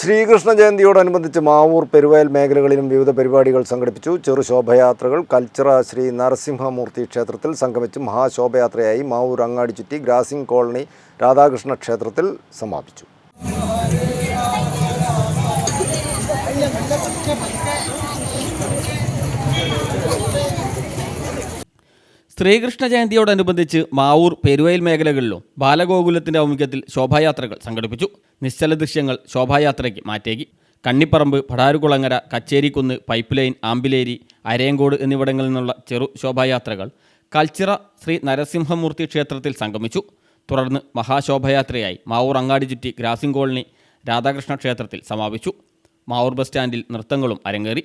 ശ്രീകൃഷ്ണ ജയന്തിയോടനുബന്ധിച്ച് മാവൂർ പെരുവയൽ മേഖലകളിലും വിവിധ പരിപാടികൾ സംഘടിപ്പിച്ചു. ചെറു ശോഭയാത്രകൾ കൽച്ചിറ ശ്രീ നരസിംഹമൂർത്തി ക്ഷേത്രത്തിൽ സംഗമിച്ച് മഹാശോഭയാത്രയായി മാവൂർ അങ്ങാടി ചുറ്റി ഗ്രാസിംഗ് കോളനി രാധാകൃഷ്ണ ക്ഷേത്രത്തിൽ സമാപിച്ചു. ശ്രീകൃഷ്ണ ജയന്തിയോടനുബന്ധിച്ച് മാവൂർ പെരുവയൽ മേഖലകളിലും ബാലഗോകുലത്തിന്റെ ആഭിമുഖ്യത്തിൽ ശോഭായാത്രകൾ സംഘടിപ്പിച്ചു. നിശ്ചല ദൃശ്യങ്ങൾ ശോഭായാത്രയ്ക്ക് മാറ്റേകി. കണ്ണിപ്പറമ്പ് പടാരുകുളങ്ങര കച്ചേരിക്കുന്ന് പൈപ്പ് ലൈൻ ആമ്പിലേരി അരയങ്കോട് എന്നിവിടങ്ങളിൽ നിന്നുള്ള ചെറു ശോഭായാത്രകൾ കൽച്ചിറ ശ്രീ നരസിംഹമൂർത്തി ക്ഷേത്രത്തിൽ സംഗമിച്ചു. തുടർന്ന് മഹാശോഭയാത്രയായി മാവൂർ അങ്ങാടി ചുറ്റി ഗ്രാസിംഗ് കോളനി രാധാകൃഷ്ണ ക്ഷേത്രത്തിൽ സമാപിച്ചു. മാവൂർ ബസ് സ്റ്റാൻഡിൽ നൃത്തങ്ങളും അരങ്ങേറി.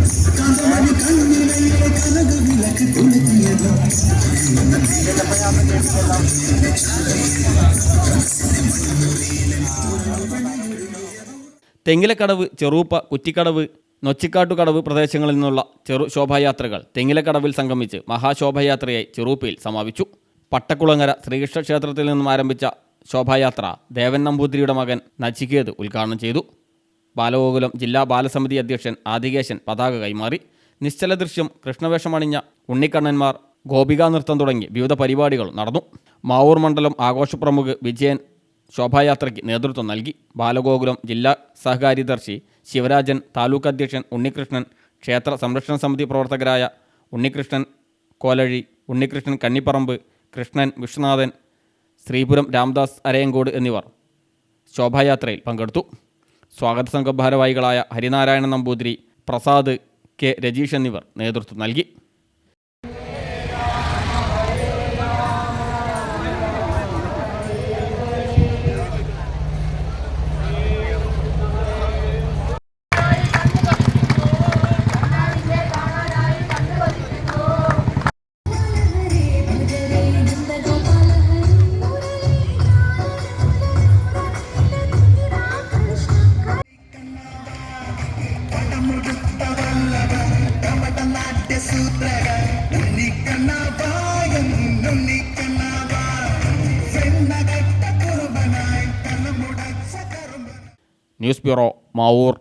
തെങ്ങിലക്കടവ് ചെറുപ്പ കുറ്റിക്കടവ് നൊച്ചിക്കാട്ടുകടവ് പ്രദേശങ്ങളിൽ നിന്നുള്ള ചെറു ശോഭായാത്രകൾ തെങ്ങിലക്കടവിൽ സംഗമിച്ച് മഹാശോഭയാത്രയായി ചെറൂപ്പയിൽ സമാപിച്ചു. പട്ടക്കുളങ്ങര ശ്രീകൃഷ്ണ ക്ഷേത്രത്തിൽ നിന്നും ആരംഭിച്ച ശോഭായാത്ര ദേവൻ നമ്പൂതിരിയുടെ മകൻ നച്ചിക്കേത് ഉദ്ഘാടനം ചെയ്തു. ബാലഗോകുലം ജില്ലാ ബാലസമിതി അധ്യക്ഷൻ ആദികേശൻ പതാക കൈമാറി. നിശ്ചല ദൃശ്യം കൃഷ്ണവേഷമണിഞ്ഞ ഉണ്ണിക്കണ്ണന്മാർ ഗോപികാ നൃത്തം തുടങ്ങി. വിവിധ പരിപാടികൾ നടന്നു. മാവൂർ മണ്ഡലം ആഘോഷപ്രമുഖ് വിജയൻ ശോഭായാത്രയ്ക്ക് നേതൃത്വം നൽകി. ബാലഗോകുലം ജില്ലാ സഹകാര്യദർശി ശിവരാജൻ താലൂക്ക് അധ്യക്ഷൻ ഉണ്ണികൃഷ്ണൻ ക്ഷേത്ര സംരക്ഷണ സമിതി പ്രവർത്തകരായ ഉണ്ണികൃഷ്ണൻ കോലഴി ഉണ്ണികൃഷ്ണൻ കണ്ണിപ്പറമ്പ് കൃഷ്ണൻ വിശ്വനാഥൻ ശ്രീപുരം രാംദാസ് അരയങ്കോട് എന്നിവർ ശോഭായാത്രയിൽ പങ്കെടുത്തു. സ്വാഗത സംഘ ഭാരവാഹികളായ ഹരിനാരായണ നമ്പൂതിരി പ്രസാദ് കെ രജീഷ് എന്നിവർ നേതൃത്വം നൽകി ന്യൂസ് ബ്യൂറോ മാവൂർ